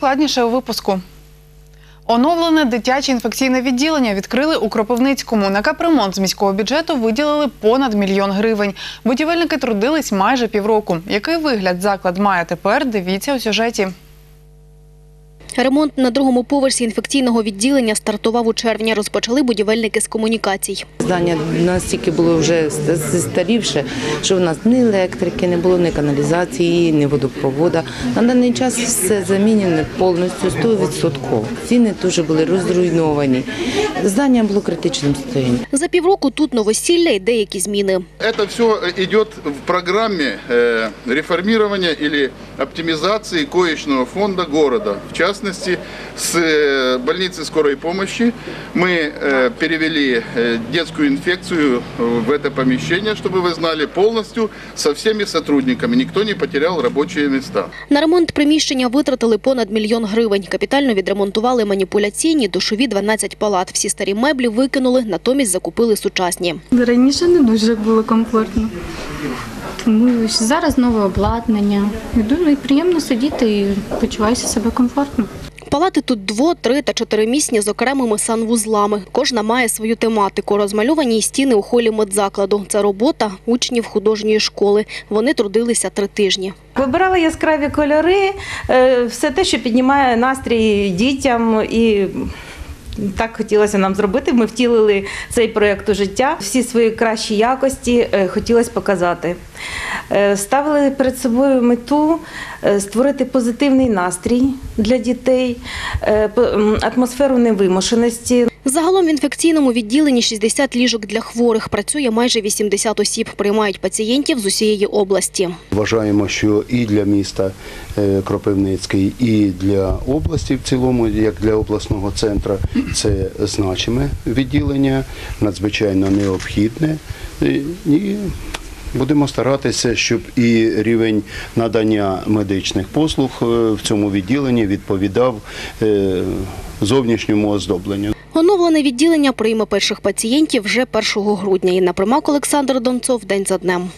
докладніше у випуску. Оновлене дитяче інфекційне відділення відкрили у Кропивницькому. На капремонт з міського бюджету виділили понад мільйон гривень. Будівельники трудились майже півроку. Який вигляд заклад має тепер? Дивіться у сюжеті. Ремонт на другому поверсі інфекційного відділення стартував у червні. Розпочали будівельники з комунікацій. Здання настільки було вже застарівше, що в нас ні електрики, не було ні каналізації, ні водопроводу. На даний час все замінено повністю 100%. Ціни дуже були розруйновані. Здання було критичним стані. За півроку тут новосілля і деякі зміни. Это все идет в программе э, реформирования или оптимизации коечного фонда города. В частности, с э, больницы скорой помощи мы э, перевели э, детскую инфекцию в это помещение, чтобы вы знали, полностью со всеми сотрудниками. Никто не потерял рабочие места. На ремонт приміщення витратили понад мільйон гривень. Капітально відремонтували маніпуляційні, душові 12 палат. Всі старі меблі викинули, натомість закупили сучасні. Раніше не дуже було комфортно. Тому зараз нове обладнання. І дуже приємно сидіти і почуваюся себе комфортно. Палати тут дво, три та чотиримісні з окремими санвузлами. Кожна має свою тематику. Розмальовані й стіни у холі медзакладу. Це робота учнів художньої школи. Вони трудилися три тижні. Вибирала яскраві кольори, е, все те, що піднімає настрій дітям і. Так хотілося нам зробити. Ми втілили цей проєкт у життя. Всі свої кращі якості е, хотілося показати. Е, Ставили перед собою мету е, створити позитивний настрій для дітей, атмосферу невимушеності, Загалом в інфекційному відділенні 60 ліжок для хворих. Працює майже 80 осіб. Приймають пацієнтів з усієї області. Вважаємо, що і для міста е, Кропивницький, і для області в цілому, як для обласного центру, це значиме відділення, надзвичайно необхідне. І- І будемо старатися, щоб і рівень надання медичних послуг е, в цьому відділенні відповідав е, зовнішньому оздобленню. Оновлене відділення прийме перших пацієнтів вже 1 грудня. Інна Примак, Олександр Донцов. День за днем.